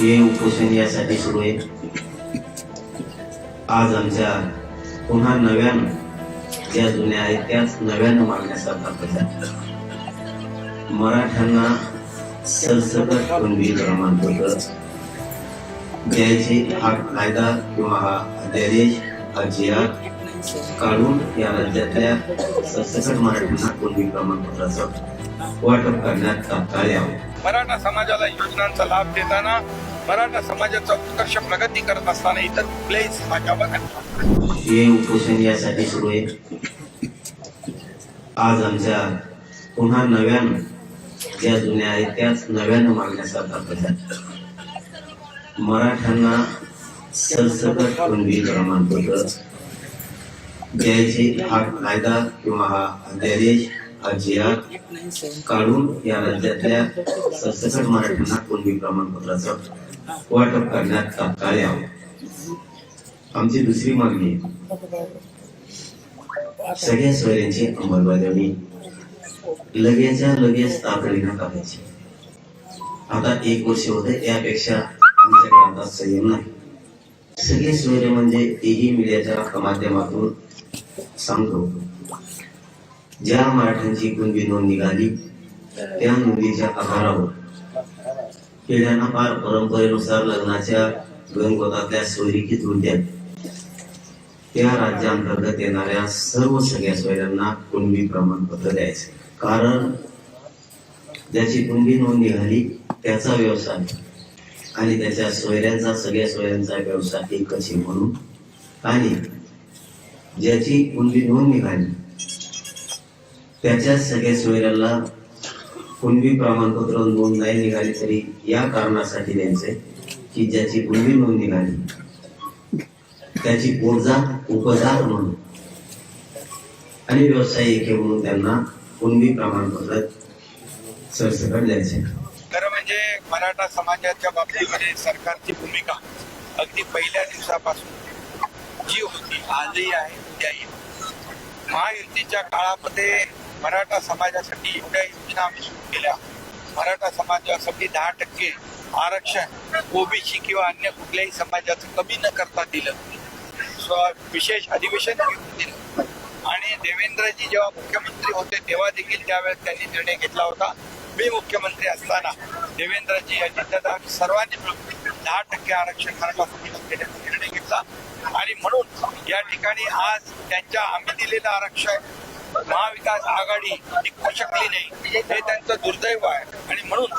हे उपोषण यासाठी सुरू आहे. आज आमच्या पुन्हा नव्यानं ज्या जुन्या आहेत त्याच नव्यानं मागण्या साकारतात मराठ्यांना सरसकट कुणबी प्रमाणपत्र द्यायचे हा कायदा किंवा हा अध्यादेश हा जिया काढून या राज्यातल्या सरसकट मराठ्यांना कुणबी प्रमाणपत्राचं वाटप करण्यात तात्काळ यावं. मराठा समाजाला योजनांचा लाभ देताना मराठा समाजाचा उत्कर्ष प्रगती करत असताना इतर कुठल्याही समाजावर हे उपोषण यासाठी सुरू आहे. आज आमच्या पुन्हा नव्यानं ज्या जुन्या आहेत त्याच नव्यानं मागण्या साकारतात मराठ्यांना सरसकट कुणबी प्रमाणपत्र द्यायचे हा कायदा किंवा हा अध्यादेश हा काढून या राज्यातल्या सरसकट मराठ्यांना कुणबी प्रमाणपत्राचं वाटप करण्यात तात्काळ यावं. आमची दुसरी मागणी सगळ्या सोयऱ्यांची अंमलबजावणी लगेचच्या लगेच तातडीनं करायची. आता एक वर्ष होते यापेक्षा आमच्याकडे आता संयम नाही. सगळे सोयरे म्हणजे एही मीडियाच्या माध्यमातून सांगतो. ज्या मराठ्यांची कुणबी नोंद निघाली त्या नोंदीच्या आकारावर खेड्यांना फार परंपरेनुसार लग्नाच्या गणगोतातल्या सोयरीकी होत्या त्या राज्यांतर्गत येणाऱ्या सर्व सगळ्या सोयऱ्यांना कुणबी प्रमाणपत्र द्यायचे. कारण ज्याची कुणबी नोंद निघाली त्याचा व्यवसाय आणि त्याच्या सोयऱ्यांचा सगळ्या सोयऱ्यांचा व्यवसाय एकच आहे म्हणून. आणि ज्याची कुणबी नोंद निघाली त्याच्या सगळ्या सोयऱ्याला कुणबी प्रमाणपत्र नोंद नाही निघाली तरी या कारणासाठी द्यायचे की ज्याची कुणबी नोंद निघाली त्याची पोटजात उपजात म्हणून. आणि व्यावसायिक म्हणून त्यांना कुणबी प्रमाणपत्र सरसकट द्यायचे. खरं म्हणजे मराठा समाजाच्या बाबतीमध्ये सरकारची भूमिका अगदी पहिल्या दिवसापासून जी होती आजही आहे उद्याही. महायुतीच्या काळामध्ये मराठा समाजासाठी एवढ्या योजना आम्ही सुरू केल्या. मराठा समाजासाठी दहा टक्के आरक्षण ओबीसी किंवा अन्य कुठल्याही समाजाचं कमी न करता दिलं. विशेष अधिवेशन घेऊन दिलं. आणि देवेंद्रजी जेव्हा मुख्यमंत्री होते तेव्हा देखील त्यावेळेस त्यांनी निर्णय घेतला होता. मी मुख्यमंत्री असताना देवेंद्रजी अजितदादा सर्वांनी मिळून दहा टक्के आरक्षण मराठा समाजाला देण्याचा निर्णय घेतला. आणि म्हणून या ठिकाणी आज त्यांच्या आम्ही दिलेलं आरक्षण महाविकास आघाडी टिकू शकली नाही. हे त्यांचं दुर्दैव आहे. आणि म्हणून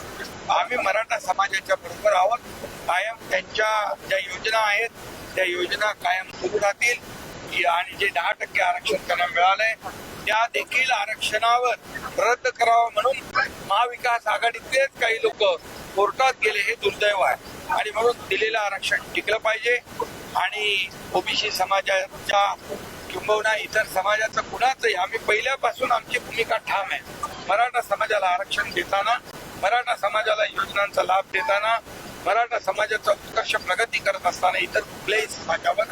आम्ही मराठा समाजाच्या बरोबर आहोत. कायम त्यांच्या ज्या योजना आहेत त्या योजना कायम सुरू राहतील. आणि जे दहा टक्के आरक्षण त्यांना मिळालंय त्या देखील आरक्षणावर रद्द करावं म्हणून महाविकास आघाडीतलेच काही लोक कोर्टात गेले हे दुर्दैव आहे. आणि म्हणून दिलेलं आरक्षण टिकलं पाहिजे. आणि ओबीसी समाजाच्या किंबहुना इतर समाजाचं कुणाचंही आम्ही पहिल्यापासून आमची भूमिका ठाम आहे. मराठा समाजाला आरक्षण देताना मराठा समाजाला योजनांचा लाभ देताना मराठा समाजाचा उत्कर्ष प्रगती करत असताना इतर कुठल्याही समाजावर